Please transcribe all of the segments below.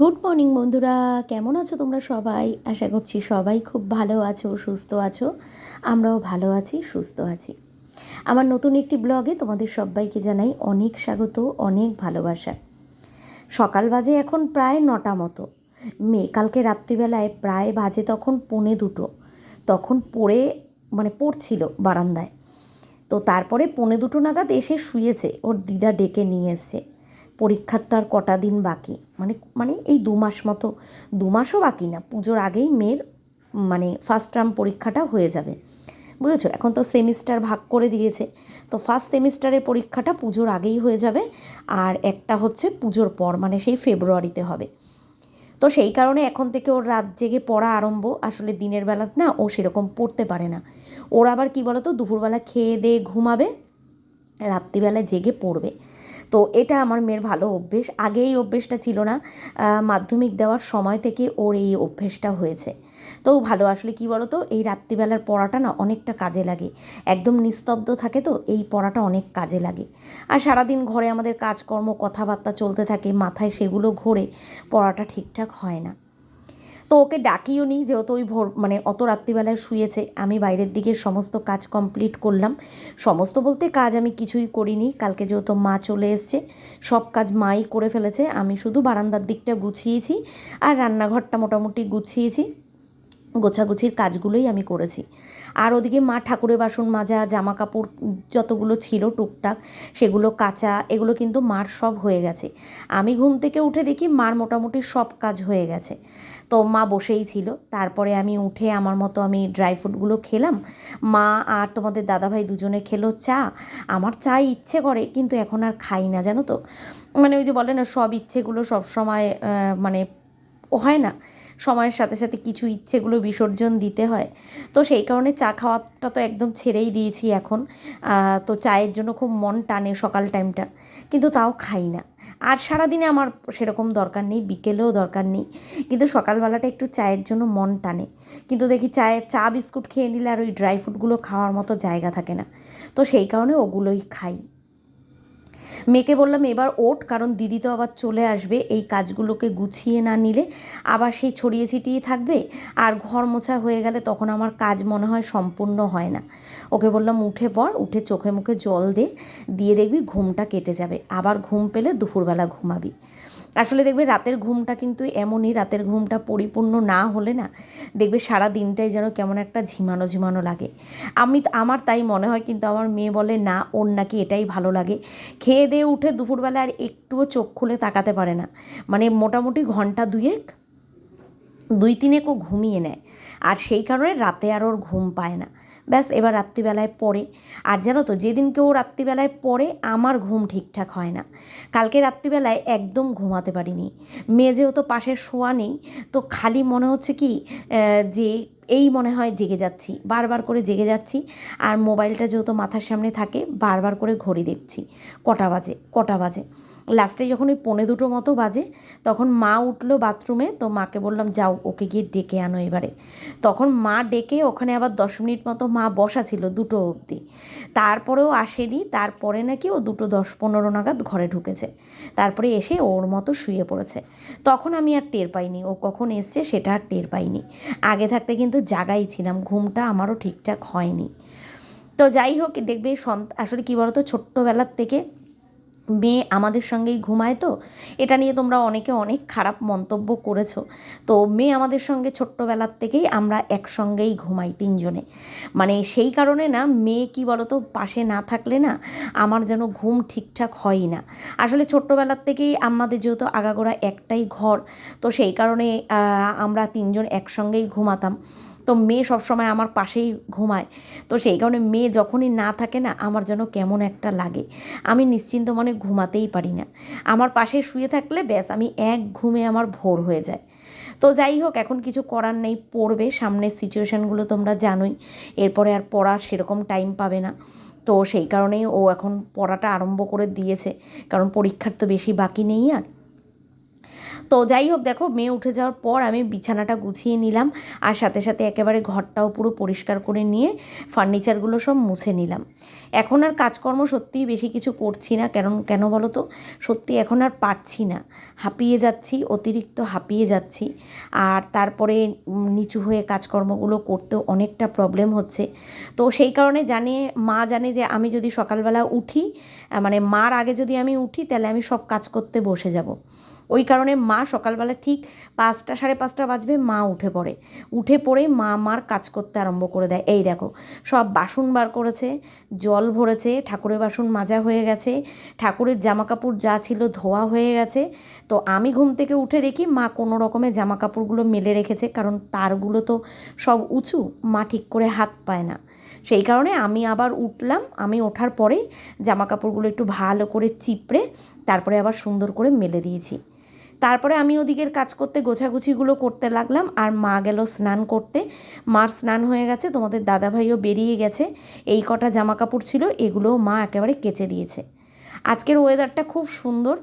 Good morning বন্ধুরা। কেমন আছো তোমরা সবাই? আশা করছি সবাই খুব ভালো আছো, সুস্থ আছো। আমরাও ভালো আছি, সুস্থ আছি। আমার নতুন একটি ব্লগে তোমাদের সবাইকে জানাই অনেক স্বাগত, অনেক ভালোবাসা। সকাল বাজে এখন প্রায় নটা মতো। মেয়ে কালকে রাত্রিবেলায় প্রায় বাজে তখন পৌনে দুটো। তখন পড়ে মানে পড়ছিল বারান্দায়। তো তারপরে পৌনে দুটো নাগাদ এসে শুয়েছে। ওর দিদা ডেকে নিয়ে এসছে। পরীক্ষার তো আর কটা দিন বাকি। মানে মানে এই দু মাস মতো, দু মাসও বাকি না, পুজোর আগেই মেয়ের মানে ফার্স্ট টার্ম পরীক্ষাটা হয়ে যাবে। বুঝেছ? এখন তো সেমিস্টার ভাগ করে দিয়েছে। তো ফার্স্ট সেমিস্টারের পরীক্ষাটা পুজোর আগেই হয়ে যাবে, আর একটা হচ্ছে পুজোর পর মানে সেই ফেব্রুয়ারিতে হবে। তো সেই কারণে এখন থেকে ওর রাত জেগে পড়া আরম্ভ, আসলে দিনের বেলা না ও সেরকম পড়তে পারে না। ওর আবার কী বলতো? দুপুরবেলা খেয়ে দিয়ে ঘুমাবে, রাত্রিবেলায় জেগে পড়বে। তো এটা আমার মেয়ের ভালো অভ্যেস। আগে এই অভ্যেসটা ছিল না। মাধ্যমিক দেওয়ার সময় থেকে ওর এই অভ্যেসটা হয়েছে। তো ভালো, আসলে কি বলো তো এই রাত্রিবেলার পড়াটা না অনেকটা কাজে লাগে। একদম নিস্তব্ধ থাকে তো, এই পড়াটা অনেক কাজে লাগে। আর সারাদিন ঘরে আমাদের কাজকর্ম, কথাবার্তা চলতে থাকে, মাথায় সেগুলো ঘোরে, পড়াটা ঠিকঠাক হয় না। তো ওকে ডাকিও নি, যেহেতু ওই ভোর মানে অত রাত্রিবেলায় শুয়েছে, আমি বাইরের দিকে সমস্ত কাজ কমপ্লিট করলাম। সমস্ত বলতে কাজ আমি কিছুই করিনি, কালকে যেহেতু মা চলে এসছে, সব কাজ মাই করে ফেলেছে, আমি শুধু বারান্দার দিকটা গুছিয়েছি, আর রান্নাঘরটা মোটামুটি গুছিয়েছি, গোছাগুছির কাজগুলোই আমি করেছি। আর ওদিকে মা ঠাকুরের বাসন মাজা জামা কাপড় যতগুলো ছিল টুকটাক, সেগুলো কাঁচা, এগুলো কিন্তু মার সব হয়ে গেছে। আমি ঘুম থেকে উঠে দেখি মার মোটামুটি সব কাজ হয়ে গেছে। তো মা বসেই ছিল। তারপরে আমি উঠে আমার মতো আমি ড্রাই ফ্রুটগুলো খেলাম। মা আর তোমাদের দাদাভাই দুজনে খেলো চা। আমার চা ইচ্ছে করে, কিন্তু এখন আর খাই না, জানো তো? মানে ওই যে বলে না, সব ইচ্ছেগুলো সব সময় মানে হয় না। সময়ের সাথে সাথে কিছু ইচ্ছেগুলো বিসর্জন দিতে হয়। তো সেই কারণে চা খাওয়াটা তো একদম ছেড়েই দিয়েছি এখন। তো চায়ের জন্য খুব মন টানে সকাল টাইমটা কিন্তু তাও খাই না। আর সারাদিনে আমার সেরকম দরকার নেই, বিকেলেও দরকার নেই। কিন্তু সকালবেলাটা একটু চায়ের জন্য মন টানে। কিন্তু দেখি চায়ের, চা বিস্কুট খেয়ে নিলে আর ওই ড্রাই ফ্রুটগুলো খাওয়ার মতো জায়গা থাকে না। তো সেই কারণে ওগুলোই খাই। মেয়েকে বললাম, এবার ওঠ, কারণ দিদি তো আবার চলে আসবে। এই কাজগুলোকে গুছিয়ে না নিলে আবার সেই ছড়িয়ে ছিটিয়ে থাকবে। আর ঘর মোছা হয়ে গেলে তখন আমার কাজ মনে হয় সম্পূর্ণ হয় না। ওকে বললাম, উঠে পর উঠে চোখে মুখে জল দে, দিয়ে দেখবি ঘুমটা কেটে যাবে। আবার ঘুম পেলে দুপুরবেলা ঘুমাবি। আসলে দেখবে রাতের ঘুমটা কিন্তু এমনই, রাতের ঘুমটা পরিপূর্ণ না হলে না দেখবে সারা দিনটাই যেন কেমন একটা ঝিমানো ঝিমানো লাগে। আমি আমার তাই মনে হয়, কিন্তু আমার মেয়ে বলে, না, ওর নাকি এটাই ভালো লাগে। খেয়ে দিয়ে উঠে দুপুরবেলা আর একটুও চোখ খুলে তাকাতে পারে না। মানে মোটামুটি ঘণ্টা দুয়েক, দুই তিনেকও ঘুমিয়ে নেয়। আর সেই কারণে রাতে আর ওর ঘুম পায় না। ব্যাস, এবার রাত্রিবেলায় পড়ে। আর জানো তো যেদিনকে ও রাত্রিবেলায় পড়ে, আমার ঘুম ঠিকঠাক হয় না। কালকে রাত্রিবেলায় একদম ঘুমাতে পারিনি। মেয়ে যেহেতু পাশে শোয়া নেই, তো খালি মনে হচ্ছে কি যে এই মনে হয় জেগে যাচ্ছি। বারবার করে জেগে যাচ্ছি, আর মোবাইলটা যেহেতু মাথার সামনে থাকে, বারবার করে ঘড়ি দেখছি। কটা বাজে কটা বাজে। লাস্টে যখন ওই পনে দুটো মতো বাজে, তখন মা উঠল বাথরুমে, তো মাকে বললাম, যাও, ওকে গিয়ে ডেকে আনো এবারে। তখন মা ডেকে ওখানে আবার দশ মিনিট মতো মা বসা ছিল দুটো অবধি। তারপরেও আসেনি, তারপরে নাকি ও দুটো দশ পনেরো নাগাদ ঘরে ঢুকেছে। তারপরে এসে ওর মতো শুয়ে পড়েছে। তখন আমি আর টের পাইনি, ও কখন এসছে সেটা আর টের পাইনি। আগে থাকতে কিন্তু জাগাই ছিলাম, ঘুমটা আমারও ঠিকঠাক হয়নি। তো যাই হোক, দেখবে আসলে কী বলতো, ছোট্টবেলার থেকে মেয়ে আমাদের সঙ্গেই ঘুমায় তো, এটা নিয়ে তোমরা অনেকে অনেক খারাপ মন্তব্য করেছ। তো মেয়ে আমাদের সঙ্গে ছোট্টবেলার থেকেই আমরা একসঙ্গেই ঘুমাই তিনজনে। মানে সেই কারণে না, মেয়ে কি বলতো, পাশে না থাকলে না, আমার যেন ঘুম ঠিকঠাক হয়ই না। আসলে ছোট্টবেলার থেকেই আমাদের যেহেতু আগাগোড়া একটাই ঘর, তো সেই কারণে আমরা তিনজন একসঙ্গেই ঘুমাতাম। তো মেয়ে সবসময় আমার পাশেই ঘুমায়। তো সেই কারণে মেয়ে যখনই না থাকে না, আমার যেন কেমন একটা লাগে। আমি নিশ্চিন্ত মনে ঘুমাতেই পারি না। আমার পাশে শুয়ে থাকলে ব্যাস, আমি এক ঘুমে আমার ভোর হয়ে যায়। তো যাই হোক, এখন কিছু করার নেই, পড়বে। সামনের সিচুয়েশানগুলো তোমরা জানোই। এরপরে আর পড়ার সেরকম টাইম পাবে না। তো সেই কারণেই ও এখন পড়াটা আরম্ভ করে দিয়েছে। কারণ পরীক্ষার তো বেশি বাকি নেই আর। তো যাই হোক, দেখো, মেয়ে উঠে যাওয়ার পর আমি বিছানাটা গুছিয়ে নিলাম আর সাথে সাথে একেবারে ঘরটাও পুরো পরিষ্কার করে নিয়ে ফার্নিচারগুলো সব মুছে নিলাম। এখন আর কাজকর্ম সত্যিই বেশি কিছু করছি না। কেন কেন বলো তো? সত্যি এখন আর পারছি না। হাঁপিয়ে যাচ্ছি, অতিরিক্ত হাঁপিয়ে যাচ্ছি। আর তারপরে নিচু হয়ে কাজকর্মগুলো করতেও অনেকটা প্রবলেম হচ্ছে। তো সেই কারণে জানে, মা জানে যে আমি যদি সকালবেলা উঠি মানে মার আগে যদি আমি উঠি, তাহলে আমি সব কাজ করতে বসে যাব। ওই কারণে মা সকালবেলা ঠিক পাঁচটা, সাড়ে পাঁচটা বাজবে, মা উঠে পড়ে। উঠে পড়ে মা মার কাজ করতে আরম্ভ করে দেয়। এই দেখো, সব বাসন বার করেছে, জল ভরেছে, ঠাকুরের বাসন মাজা হয়ে গেছে, ঠাকুরের জামা কাপড় যা ছিল ধোয়া হয়ে গেছে। তো আমি ঘুম থেকে উঠে দেখি মা কোনো রকমের জামা কাপড়গুলো মেলে রেখেছে, কারণ তারগুলো তো সব উঁচু, মা ঠিক করে হাত পায় না। সেই কারণে আমি আবার উঠলাম, আমি ওঠার পরে জামা কাপড়গুলো একটু ভালো করে চিপড়ে, তারপরে আবার সুন্দর করে মেলে দিয়েছি। তারপরে আমি ওদিকের কাজ করতে গোছাগুছিগুলো করতে লাগলাম, আর মা গেল স্নান করতে। মার স্নান হয়ে গেছে, তোমাদের দাদাভাইও বেরিয়ে গেছে। এই কটা জামা কাপড় ছিল এগুলো মা একেবারে কেচে দিয়েছে। আজকের ওয়েদারটা খুব সুন্দর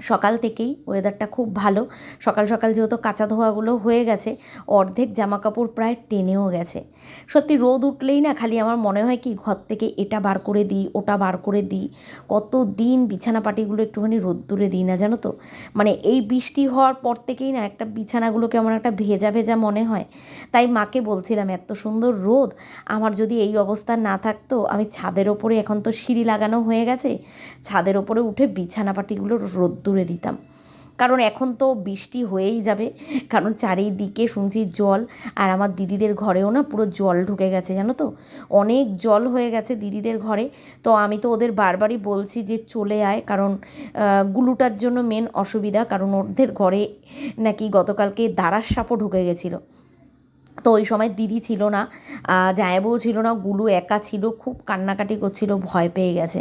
সকাল থেকেই ওয়েদারটা খুব ভালো। সকাল সকাল যেহেতু কাঁচা ধোয়াগুলো হয়ে গেছে, অর্ধেক জামা কাপড় প্রায় টেনেও গেছে। সত্যি রোদ উঠলেই না খালি আমার মনে হয় কি, ঘর থেকে এটা বার করে দিই, ওটা বার করে দিই। কত দিন বিছানা পাটিগুলো একটুখানি রোদ্দুরে দিই না জানো তো? মানে এই বৃষ্টি হওয়ার পর থেকেই না একটা বিছানাগুলো কেমন একটা ভেজা ভেজা মনে হয়। তাই মাকে বলছিলাম, এত সুন্দর রোদ, আমার যদি এই অবস্থা না থাকতো, আমি ছাদের ওপরে এখন তো সিঁড়ি লাগানো হয়ে গেছে, ছাদের ওপরে উঠে বিছানা পাটিগুলো রোদ্দুরে দিতাম। কারণ এখন তো বৃষ্টি হয়েই যাবে। কারণ চারিদিকে শুনছি জল। আর আমার দিদিদের ঘরেও না পুরো জল ঢুকে গেছে, জানো তো? অনেক জল হয়ে গেছে দিদিদের ঘরে। তো আমি তো ওদের বারবারই বলছি যে চলে আয়। কারণ গুলুটার জন্য মেন অসুবিধা। কারণ ওদের ঘরে নাকি গতকালকে দাঁড়ার সাপও ঢুকে গেছিল। তো ওই সময় দিদি ছিল না। জায়াবও ছিল না। গুলু একা ছিল। খুব কান্নাকাটি করছিল। ভয় পেয়ে গেছে।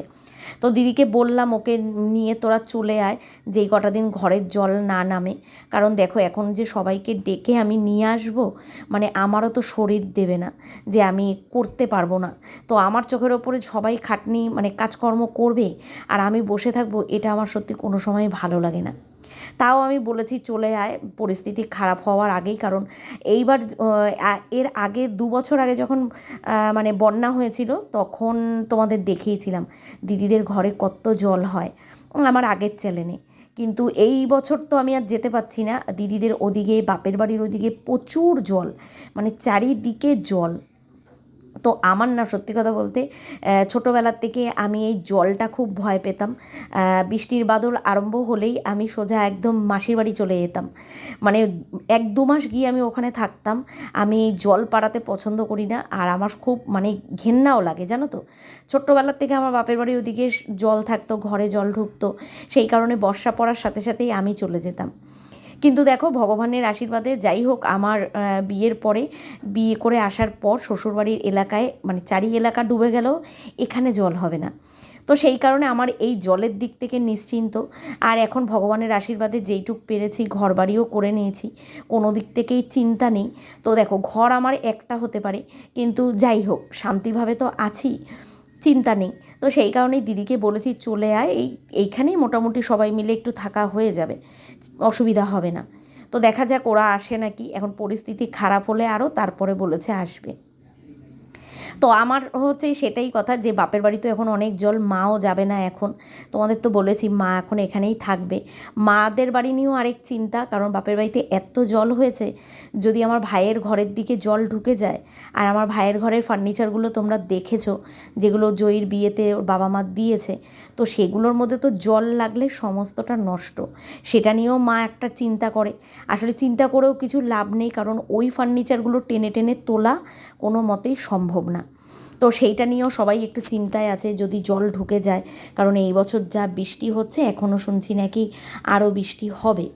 তো দিদিকে বললাম, ওকে নিয়ে তোরা চলে আয় যেই কটা দিন ঘরের জল না নামে। কারণ দেখো, এখন যে সবাইকে ডেকে আমি নিয়ে আসব মানে আমারও তো শরীর দেবে না যে আমি করতে পারব না। তো আমার চোখের ওপরে সবাই খাটনি মানে কাজকর্ম করবে, আর আমি বসে থাকব, এটা আমার সত্যি কোনো সময় ভালো লাগে না। তাও আমি বলেছি চলে আয়। পরিস্থিতি খারাপ হওয়ার আগেই, কারণ এইবার এর আগে দু বছর আগে যখন মানে বন্যা হয়েছিল, তখন তোমাদের দেখিয়েছিলাম, দিদিদের ঘরে কত জল হয়। আমার আগের চ্যানেলে কিন্তু এই বছর তো আমি আর যেতে পারছি না। দিদিদের ওদিকে, বাপের বাড়ির ওদিকে প্রচুর জল মানে চারিদিকে জল। তো আমার না সত্যি কথা বলতে ছোটোবেলার থেকে আমি এই জলটা খুব ভয় পেতাম। বৃষ্টির বাদল আরম্ভ হলেই আমি সোজা একদম মাসির বাড়ি চলে যেতাম। মানে এক দু মাস গিয়ে আমি ওখানে থাকতাম। আমি জল পাড়াতে পছন্দ করি না আর আমার খুব মানে ঘেন্নাও লাগে, জানো তো? ছোট্টবেলার থেকে আমার বাপের বাড়ি ওদিকে জল থাকতো, ঘরে জল ঢুকতো। সেই কারণে বর্ষা পড়ার সাথে সাথেই আমি চলে যেতাম। কিন্তু দেখো, ভগবানের আশীর্বাদে যাই হোক, আমার বিয়ের পরে, বিয়ে করে আসার পর শ্বশুরবাড়ির এলাকায় মানে চারি এলাকা ডুবে গেলেও এখানে জল হবে না। তো সেই কারণে আমার এই জলের দিক থেকে নিশ্চিন্ত। আর এখন ভগবানের আশীর্বাদে যেইটুক পেরেছি ঘর বাড়িও করে নিয়েছি, কোনো দিক থেকেই চিন্তা নেই। তো দেখো, ঘর আমার একটা হতে পারে, কিন্তু যাই হোক, শান্তিভাবে তো আছি, চিন্তা নেই। তো সেই কারণেই দিদিকে বলেছি চলে আয়, এই, এইখানেই মোটামুটি সবাই মিলে একটু থাকা হয়ে যাবে, অসুবিধা হবে না। তো দেখা যাক ওরা আসে নাকি, এখন পরিস্থিতি খারাপ হলে আরও তারপরে বলেছে আসবে। তো আমার হচ্ছে সেটাই কথা যে বাপের বাড়ি তো এখন অনেক জল, মাও যাবে না এখন। তোমাদের তো বলেছি, মা এখন এখানেই থাকবে। মাদের বাড়ি নিয়েও আরেক চিন্তা, কারণ বাপের বাড়িতে এত জল হয়েছে, যদি আমার ভাইয়ের ঘরের দিকে জল ঢুকে যায়, আর আমার ভাইয়ের ঘরের ফার্নিচারগুলো তোমরা দেখেছ, যেগুলো জয়ীর বিয়েতে ওর বাবা মা দিয়েছে, তো সেগুলোর মধ্যে তো জল লাগলে সমস্তটা নষ্ট। সেটা নিয়েও মা একটা চিন্তা করে। আসলে চিন্তা করেও কিছু লাভ নেই, কারণ ওই ফার্নিচারগুলো টেনে টেনে তোলা কোনো মতেই সম্ভব না। তো সেইটা নিয়েও সবাই একটু চিন্তায় আছে, যদি জল ঢুকে যায়, কারণ এই বছর যা বৃষ্টি হচ্ছে এখনও শুনছি নাকি আরও বৃষ্টি হবে।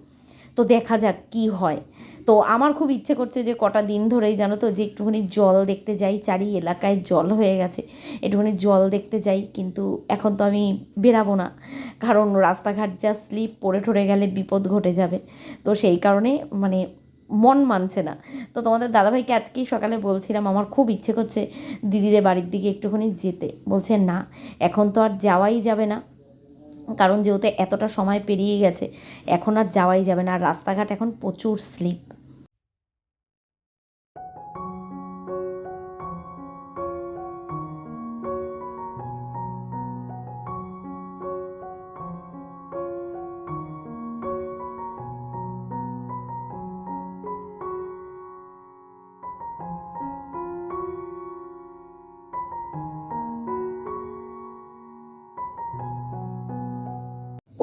তো দেখা যাক কি হয়। তো আমার খুব ইচ্ছে করছে যে কটা দিন ধরেই জানো তো, যে একটুখানি জল দেখতে যাই, চারি এলাকায় জল হয়ে গেছে, একটুখানি জল দেখতে যাই, কিন্তু এখন তো আমি বেরাবো না, কারণ রাস্তাঘাট যা স্লিপ, পড়ে ঠরে গেলে বিপদ ঘটে যাবে। তো সেই কারণে মানে মন মানছে না। তো তোমাদের দাদাভাইকে আজকেই সকালে বলছিলাম, আমার খুব ইচ্ছে করছে দিদিদের বাড়ির দিকে একটুখানি যেতে। বলছে, না, এখন তো আর যাওয়াই যাবে না। কারণ যেহেতু এতটা সময় পেরিয়ে গেছে, এখন আর যাওয়াই যাবে না। আর রাস্তাঘাট এখন প্রচুর স্লিপ।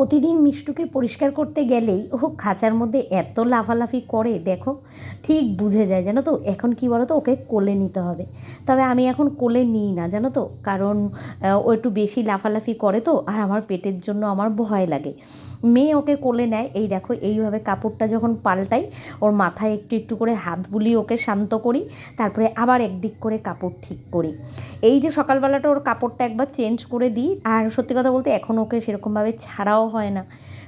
প্রতিদিন মিষ্টুকে পরিষ্কার করতে গেলেই ও খাঁচার মধ্যে এত লাফালাফি করে, দেখো, ঠিক বুঝে যায়, জানো তো? এখন কি বলো তো ওকে কোলে নিতে হবে। তবে আমি এখন কোলে নিই না, জানো তো? কারণ ও একটু বেশি লাফালাফি করে তো, আর আমার পেটের জন্য আমার ভয় লাগে। মেয়ে ওকে কোলে নেয়, এই দেখো, এইভাবে কাপড়টা যখন পাল্টাই, ওর মাথায় একটু একটু করে হাত বুলিয়ে ওকে শান্ত করি, তারপরে আবার একদিক করে কাপড় ঠিক করি। এই যে সকালবেলাটা ওর কাপড়টা একবার চেঞ্জ করে দিই, আর সত্যি কথা বলতে এখন ওকে সেরকমভাবে ছাড়াও হয় না।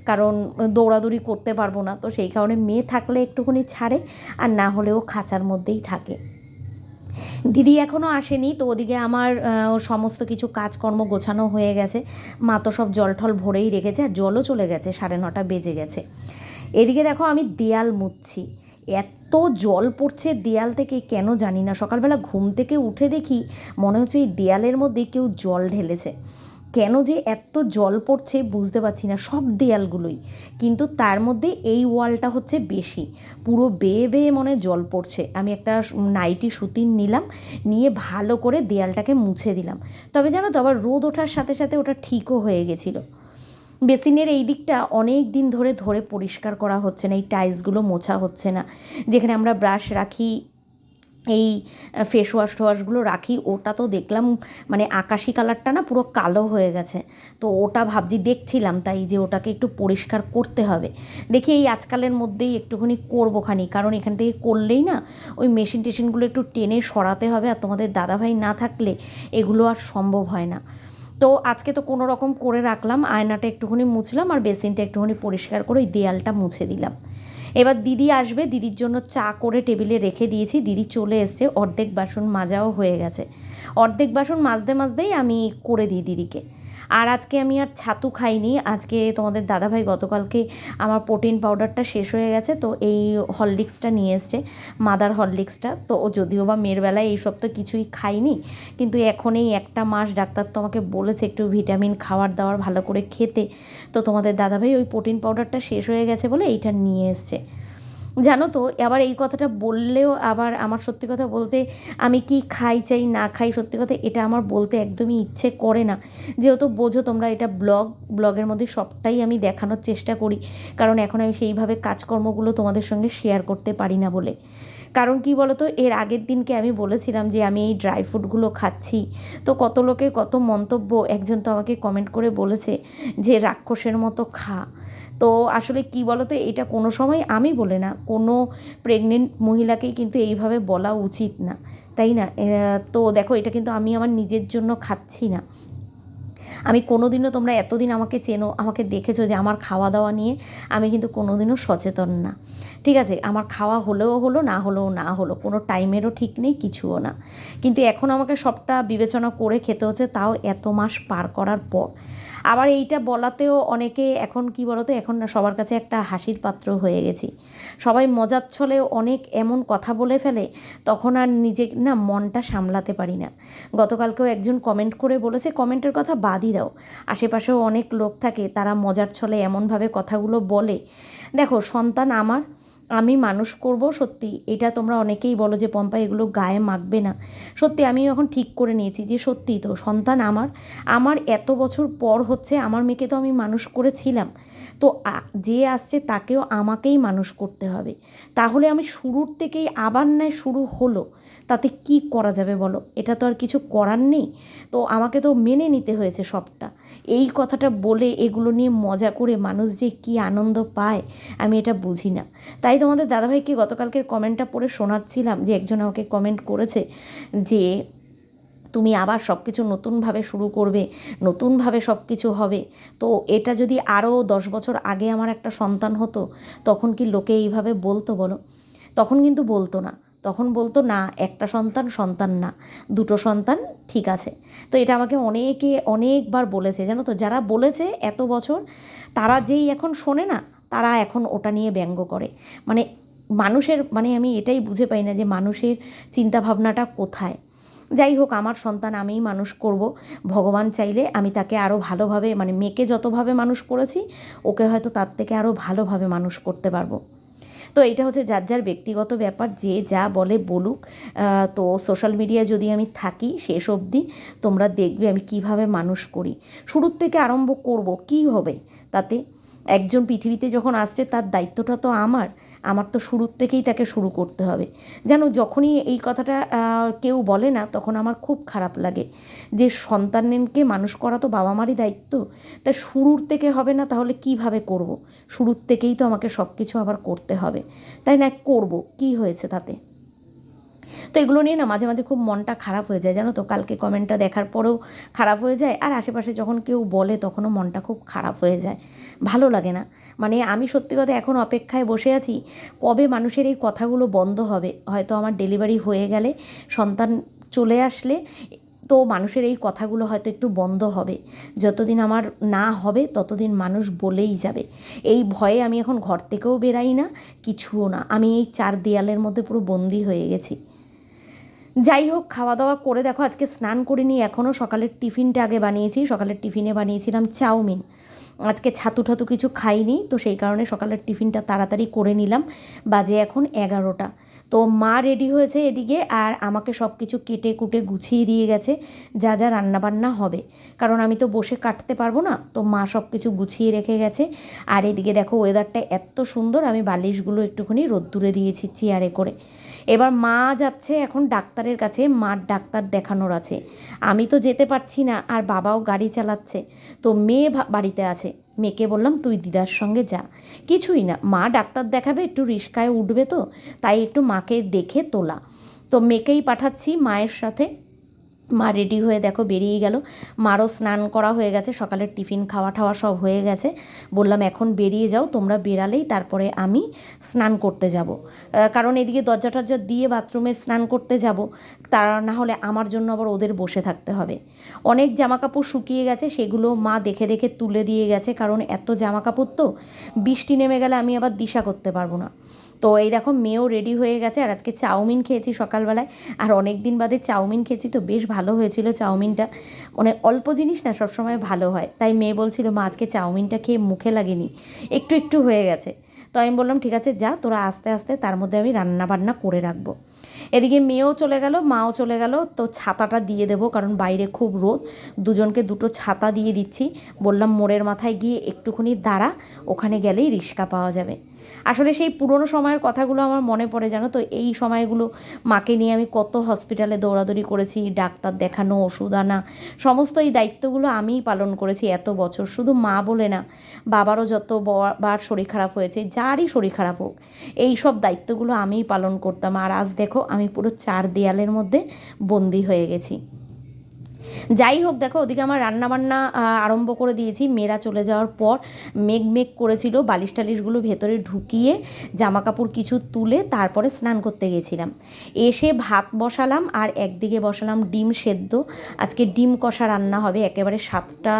কারণ দৌড়াদৌড়ি করতে পারব না। তো সেই কারণে মেয়ে থাকলে একটুখানি ছাড়ে, আর না হলেও খাঁচার মধ্যেই থাকে। দিদি এখনও আসেনি, তো ওদিকে আমার সমস্ত কিছু কাজকর্ম গোছানো হয়ে গেছে। মা তো সব জল টল ভরেই রেখেছে, আর জলও চলে গেছে, সাড়ে নটা বেজে গেছে। এদিকে দেখো আমি দেয়াল মুছছি। এত জল পড়ছে দেয়াল থেকে, কেন জানি না। সকালবেলা ঘুম থেকে উঠে দেখি মনে হচ্ছে এই দেয়ালের মধ্যে কেউ জল ঢেলেছে। কেন যে এত জল পড়ছে বুঝতে পারছি না, সব দেয়ালগুলোই। কিন্তু তার মধ্যে এই ওয়ালটা হচ্ছে বেশি। পুরো বেয়ে বেয়ে মনে জল পড়ছে। আমি একটা নাইটি সুতির নিলাম, নিয়ে ভালো করে দেয়ালটাকে মুছে দিলাম। তবে জানো তো, আবার রোদ ওঠার সাথে সাথে ওটা ঠিকও হয়ে গেছিল। বেসিনের এই দিকটা অনেক দিন ধরে ধরে পরিষ্কার করা হচ্ছে না, এই টাইলসগুলো মোছা হচ্ছে না। যেখানে আমরা ব্রাশ রাখি এই ফেস ওয়াশ টোয়াশগুলো রাখি। ওটা তো দেখলাম মানে আকাশি কালারটা না পুরো কালো হয়ে গেছে। তো ওটা ভাবছি, দেখছিলাম তাই যে ওটাকে একটু পরিষ্কার করতে হবে। দেখি এই আজকালের মধ্যেই একটুখানি করব খানি, কারণ এখান থেকে করলেই না ওই মেশিন টেশিনগুলো একটু টেনে সরাতে হবে আর তোমাদের দাদাভাই না থাকলে এগুলো আর সম্ভব হয় না। তো আজকে তো কোনো রকম করে রাখলাম, আয়নাটা একটুখানি মুছলাম আর বেসিনটা একটুখানি পরিষ্কার করে ওই দেয়ালটা মুছে দিলাম। এবার দিদি আসবে, দিদির জন্য চা করে টেবিলে রেখে দিয়েছি, দিদি চলে এসছে, অর্ধেক বাসন মাজাও হয়ে গেছে। অর্ধেক বাসন মাজতে মাজতেই আমি করে দিই দিদিকে। আর আজকে আমি আর ছাতু খাইনি। আজকে তোমাদের দাদাভাই গতকালকে আমার প্রোটিন পাউডারটা শেষ হয়ে গেছে, তো এই হরলিক্সটা নিয়ে এসছে মাদার হরলিক্সটা তো যদিও বা মেয়ের বেলায় এইসব তো কিছুই খাইনি কিন্তু এখন এই একটা মাস ডাক্তার তো আমাকে বলেছে একটু ভিটামিন খাওয়ার দাওয়ার ভালো করে খেতে। তো তোমাদের দাদাভাই ওই প্রোটিন পাউডারটা শেষ হয়ে গেছে বলে এইটা নিয়ে এসছে। জানো তো, আবার এই কথাটা বললেও আবার আমার সত্যি কথা বলতে আমি কি খাই, চাই, না খাই, সত্যি কথা এটা আমার বলতে একদমই ইচ্ছে করে না। যেহেতু বোঝো তোমরা এটা ব্লগ, ব্লগের মধ্যে সবটাই আমি দেখানোর চেষ্টা করি, কারণ এখন আমি সেইভাবে কাজকর্মগুলো তোমাদের সঙ্গে শেয়ার করতে পারি না বলে। কারণ কি বলো তো এর আগের দিনকে আমি বলেছিলাম যে আমি এই ড্রাই ফ্রুটগুলো খাচ্ছি। তো কত লোকের কত মন্তব্য, একজন তো আমাকে কমেন্ট করে বলেছে যে, রাক্ষসের মতো খা। তো আসলে কি বলতো, এটা কোনো সময় আমি বলে না, কোনো প্রেগনেন্ট মহিলাকেই কিন্তু এইভাবে বলা উচিত না, তাই না? তো দেখো এটা কিন্তু আমি আমার নিজের জন্য খাচ্ছি না। আমি কোনোদিনও তোমরা এতদিন আমাকে চেনো, আমাকে দেখেছ যে আমার খাওয়া দাওয়া নিয়ে আমি কিন্তু কোনোদিনও সচেতন না। ঠিক আছে, আমার খাওয়া হলেও হলো, না হলেও না হলো, কোনো টাইমেরও ঠিক নেই, কিছুও না। কিন্তু এখন আমাকে সবটা বিবেচনা করে খেতে হচ্ছে, তাও এত মাস পার করার পর। আবার এইটা বলাতেও অনেকে এখন কি বলতো, এখন না সবার কাছে একটা হাসির পাত্র হয়ে গেছি। সবাই মজার ছলে অনেক এমন কথা বলে ফেলে, তখন আর নিজে না মনটা সামলাতে পারি না। গতকালকেও একজন কমেন্ট করে বলেছে কমেন্টের কথা বাদই দাও। আশেপাশেও অনেক লোক থাকে, তারা মজার ছলে এমনভাবে কথাগুলো বলে। দেখো, সন্তান আমার আমি মানুষ করব, সত্যি এটা তোমরা অনেকেই বলো যে, পম্পা, এগুলো গায়ে মাখবে না। সত্যি আমি এখন ঠিক করে নিয়েছি যে, সত্যি তো, সন্তান আমার। আমার এত বছর পর হচ্ছে, আমার মেয়েকে তো আমি মানুষ করেছিলাম। তো যে আসছে তাকেও আমাকেই মানুষ করতে হবে। তাহলে আমি শুরুর থেকেই আবার নয় শুরু হলো। তাতে কি করা যাবে বলো? এটা তো আর কিছু করার নেই। তো আমাকে তো মেনে নিতে হয়েছে সবটা। এই কথাটা বলে এগুলো নিয়ে মজা করে মানুষ যে কি আনন্দ পায়, আমি এটা বুঝি না। তাই তোমাদের দাদাভাইকে গতকালকের কমেন্টটা পড়ে শোনাচ্ছিলাম যে একজন আমাকে কমেন্ট করেছে যে তুমি আবার সব কিছু নতুনভাবে শুরু করবে, নতুনভাবে সব কিছু হবে। তো এটা যদি আরও দশ বছর আগে আমার একটা সন্তান হতো, তখন কি লোকে এইভাবে বলতো বলো? তখন কিন্তু বলতো না। তখন বলতো, না, একটা সন্তান সন্তান না। দুটো সন্তান, ঠিক আছে। তো এটা আমাকে অনেকে অনেকবার বলেছে, জানো তো? যারা বলেছে এত বছর, তারা যেই এখন শোনে না, তারা এখন ওটা নিয়ে ব্যঙ্গ করে। মানে মানুষের মানে আমি এটাই বুঝে পাই না যে মানুষের চিন্তাভাবনাটা কোথায়। যাই হোক, আমার সন্তান আমিই মানুষ করব। ভগবান চাইলে আমি তাকে আরও ভালোভাবে মানে মেয়েকে যতভাবে মানুষ করেছি, ওকে হয়তো তার থেকে আরও ভালোভাবে মানুষ করতে পারব। তো এটা হচ্ছে যার যার ব্যক্তিগত ব্যাপার, যে যা বলে বলুক। তো সোশ্যাল মিডিয়ায় যদি আমি থাকি শেষ অবধি, তোমরা দেখবে আমি কীভাবে মানুষ করি। শুরুর থেকে আরম্ভ করব, কি হবে? তাতে একজন পৃথিবীতে যখন আসছে, তার দায়িত্বটা তো আমার। আমার তো শুরুর থেকেই তাকে শুরু করতে হবে। যেন যখনই এই কথাটা কেউ বলে না, তখন আমার খুব খারাপ লাগে। যে সন্তানকে মানুষ করা তো বাবা মারই দায়িত্ব। তা শুরুর থেকে হবে না, তাহলে কীভাবে করব। শুরুর থেকেই তো আমাকে সব কিছু আবার করতে হবে। তাই না, করব। কি হয়েছে তাতে? তো এগুলো নিয়ে না মাঝে মাঝে খুব মনটা খারাপ হয়ে যায়, জানো তো? কালকে কমেন্টটা দেখার পরেও খারাপ হয়ে যায়, আর আশেপাশে যখন কেউ বলে তখনও মনটা খুব খারাপ হয়ে যায়। ভালো লাগে না। মানে আমি সত্যি কথা এখন অপেক্ষায় বসে আছি, কবে মানুষের এই কথাগুলো বন্ধ হবে? হয়তো আমার ডেলিভারি হয়ে গেলে, সন্তান চলে আসলে তো মানুষের এই কথাগুলো হয়তো একটু বন্ধ হবে। যতদিন আমার না হবে, ততদিন মানুষ বলেই যাবে। এই ভয়ে আমি এখন ঘর থেকেও বেরাই না, কিছুও না। আমি এই চার দেয়ালের মধ্যে পুরো বন্দি হয়ে গেছি। যাই হোক খাওয়া দাওয়া করে দেখো, আজকে স্নান করিনি এখনও সকালের টিফিনটা আগে বানিয়েছি, সকালের টিফিনে বানিয়েছিলাম চাউমিন। আজকে ছাতু ঠাতু কিছু খাইনি, তো সেই কারণে সকালের টিফিনটা তাড়াতাড়ি করে নিলাম, বাজে এখন এগারোটা। তো মা রেডি হয়েছে এদিকে, আর আমাকে সব কিছু কেটে কুটে গুছিয়ে দিয়ে গেছে, যা যা রান্নাবান্না হবে। কারণ আমি তো বসে কাটতে পারব না, তো মা সব কিছু গুছিয়ে রেখে গেছে। আর এদিকে দেখো ওয়েদারটা এত সুন্দর, আমি বালিশগুলো একটুখানি রোদ্দুরে দিয়েছি, চেয়ারে করে। এবার মা যাচ্ছে এখন ডাক্তারের কাছে, মার ডাক্তার দেখানোর আছে। আমি তো যেতে পারছি না, আর বাবাও গাড়ি চালাচ্ছে। তো মেয়ে বাড়িতে আছে। মেয়েকে বললাম, তুই দিদার সঙ্গে যা। কিছুই না, মা ডাক্তার দেখাবে, একটু রিস্কায় উঠবে তো, তাই একটু মাকে দেখে তোলা। তো মেয়েকেই পাঠাচ্ছি মায়ের সাথে। মা রেডি হয়ে দেখো বেরিয়ে গেল। মারও স্নান করা হয়ে গেছে, সকালের টিফিন খাওয়া ঠাওয়া সব হয়ে গেছে। বললাম, এখন বেরিয়ে যাও, তোমরা বেরালেই তারপরে আমি স্নান করতে যাব। কারণ এদিকে দরজা টরজা দিয়ে বাথরুমে স্নান করতে যাব, তা না হলে আমার জন্য আবার ওদের বসে থাকতে হবে। অনেক জামা কাপড় শুকিয়ে গেছে, সেগুলো মা দেখে দেখে তুলে দিয়ে গেছে, কারণ এত জামা কাপড় তো বৃষ্টি নেমে গেলে আমি আবার দিশা করতে পারব না। তো এই দেখো মেয়েও রেডি হয়ে গেছে আর আজকে চাউমিন খেয়েছি সকালবেলায়। আর অনেক দিন বাদে চাউমিন খেয়েছি তো বেশ ভালো হয়েছিল চাউমিনটা। মানে অল্প জিনিস না, সবসময় ভালো হয়। তাই মেয়ে বলছিল, মা, আজকে চাউমিনটা খেয়ে মুখে লাগেনি। একটু একটু হয়ে গেছে। তো আমি বললাম, ঠিক আছে, যা, তোরা আস্তে আস্তে তার মধ্যে আমি রান্না বান্না করে রাখব। এদিকে মেয়েও চলে গেল, মাও চলে গেল। তো ছাতাটা দিয়ে দেবো কারণ বাইরে খুব রোদ। দুজনকে দুটো ছাতা দিয়ে দিচ্ছি। বললাম, মোড়ের মাথায় গিয়ে একটুখানি দাঁড়া, ওখানে গেলেই রিক্সা পাওয়া যাবে। আসলে সেই পুরনো সময়ের কথাগুলো আমার মনে পড়ে জানো তো? এই সময়গুলো মাকে নিয়ে আমি কত হসপিটালে দৌড়াদৌড়ি করেছি, ডাক্তার দেখানো, ওষুধ আনা, সমস্ত এই দায়িত্বগুলো আমিই পালন করেছি এত বছর। শুধু মা বলে না, বাবারও যত বার শরীর খারাপ হয়েছে, যারই শরীর খারাপ হোক, এই সব দায়িত্বগুলো আমিই পালন করতাম। আর আজ দেখো, আমি পুরো চার দেয়ালের মধ্যে বন্দি হয়ে গেছি। যাই হোক, দেখো, ওদিকে আমার রান্নাবান্না আরম্ভ করে দিয়েছি। মেয়েরা চলে যাওয়ার পর মেঘ মেঘ করেছিল বালিশ টালিশগুলো ভেতরে ঢুকিয়ে জামা কাপড় কিছু তুলে তারপরে স্নান করতে গেছিলাম। এসে ভাত বসালাম আর একদিকে বসালাম ডিম সেদ্ধ। আজকে ডিম কষা রান্না হবে একেবারে সাতটা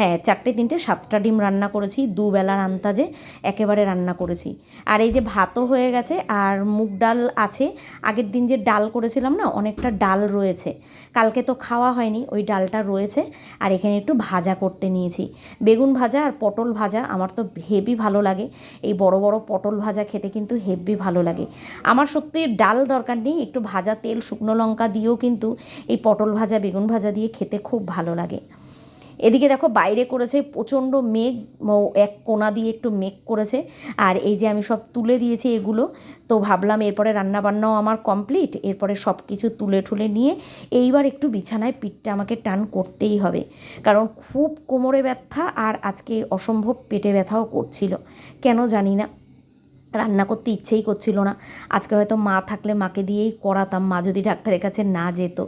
হ্যাঁ চারটে তিনটে, সাতটা ডিম রান্না করেছি, দুবেলার আন্তাজে একেবারে রান্না করেছি। আর এই যে ভাতও হয়ে গেছে, আর মুগ ডাল আছে। আগের দিন যে ডাল করেছিলাম না, অনেকটা ডাল রয়েছে। কালকে তো খাওয়া হয়নি, ওই ডালটা রয়েছে। আর এখানে একটু ভাজা করতে নিয়েছি। বেগুন ভাজা আর পটল ভাজা আমার তো হেভি ভালো লাগে। এই বড় বড় পটল ভাজা খেতে কিন্তু হেভি ভালো লাগে। আমার সত্যি ডাল দরকার নেই, একটু ভাজা তেল, শুকনো লঙ্কা দিয়েও কিন্তু এই পটল ভাজা, বেগুন ভাজা দিয়ে খেতে খুব ভালো লাগে। এদিকে দেখো বাইরে করেছে প্রচণ্ড মেঘ এক কোনা দিয়ে একটু মেঘ করেছে। আর এই যে আমি সব তুলে দিয়েছি এগুলো, তো ভাবলাম এরপরে রান্নাবান্নাও আমার কমপ্লিট, এরপরে সব কিছু তুলে ঠুলে নিয়ে এইবার একটু বিছানায় পিঠটা আমাকে টান করতেই হবে। কারণ খুব কোমরে ব্যথা আর আজকে অসম্ভব পেটে ব্যথাও করছিল, কেন জানি না। রান্না করতে ইচ্ছেই করছিল না। আজকে হয়তো মা থাকলে মাকে দিয়েই করাতাম, মা যদি ডাক্তারের কাছে না যেত।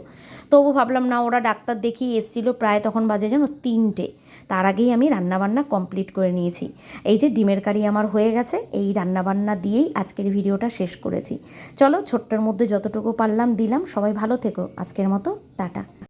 তবু ভাবলাম, না, ওরা ডাক্তার দেখিয়ে এসেছিল প্রায় তখন বাজে যেন তিনটে। তার আগেই আমি রান্নাবান্না কমপ্লিট করে নিয়েছি। এই যে ডিমের কারি আমার হয়ে গেছে, এই রান্নাবান্না দিয়েই আজকের ভিডিওটা শেষ করেছি। চলো, ছোট্টের মধ্যে যতটুকু পারলাম দিলাম। সবাই ভালো থেকো। আজকের মতো, টাটা।